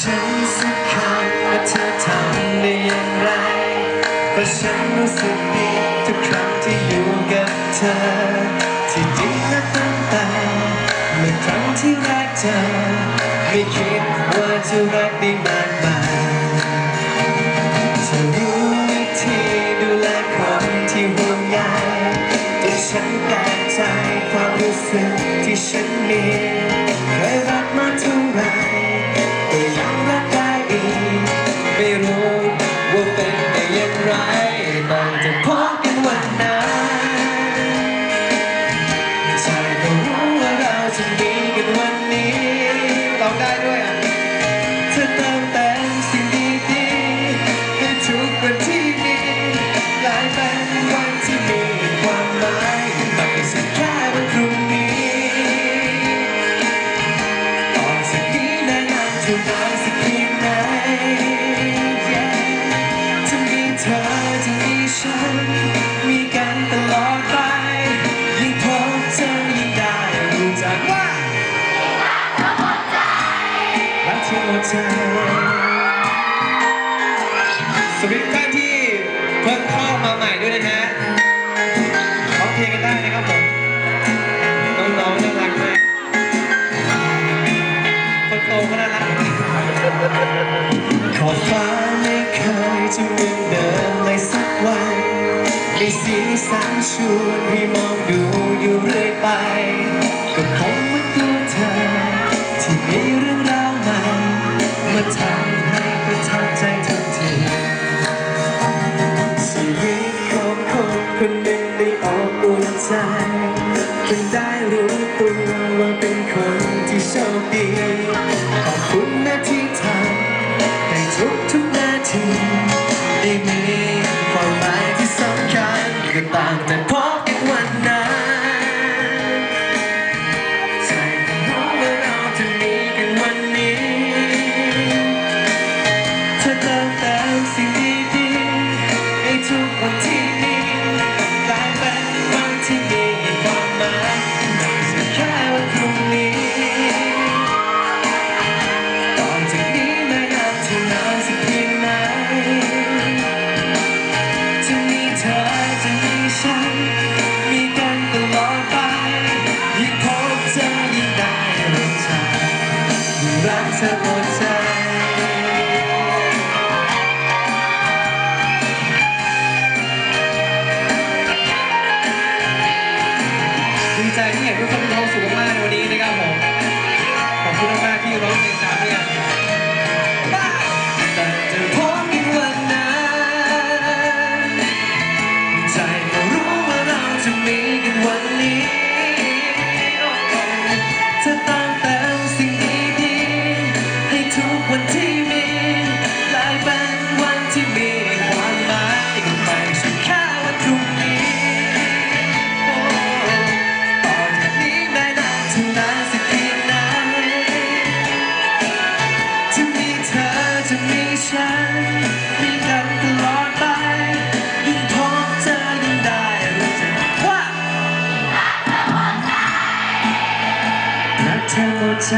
ฉันสักครั้งว่าเธอทำได้อย่างไรเพราะฉันรู้สึกดีทุกครั้งที่อยู่กับเธอ ที่จริงและตั้งแต่เมื่อครั้งที่รักเธอ ไม่คิดว่าจะรักได้ไหม เท่านานสักเพียงไหน Yeah จะมีเธอจะมีฉัน มีกันตลอดไป ยิ่งพบเธอยิ่งได้รู้จักว่ารักที่หมดใจสวัสดีทุกท่านที่เพิ่งเข้ามาใหม่ด้วยนะฮะร้องเพลงกันได้นะครับผมน้องๆน่ารักมากคนโตก็น่ารัก จะเหมือนเดิมเลยสักวันมีสีสันชวนให้มองดูอยู่เรื่อยไป ก็คงเหมือนตัวเธอ ที่มีเรื่องราวใหม่มาทำให้ประทับใจทันทีชีวิตของคนคนหนึ่งได้ออกอุ่นใจจนได้รู้ตัวว่าเป็นคนที่โชค ก็ ใจที่เห็นทุกคนมีความสุขมากในวันนี้นะครับผมขอบคุณมากๆที่ร้องเพลงตามด้วยกันแต่จะพบกันวันนั้นใจก็รู้ว่าเราจะมีกันวันนี้ ฉันมีกันตลอดไป ยิ่งพบเธอยิ่งได้รู้จักว่ารักเธอหมดใจ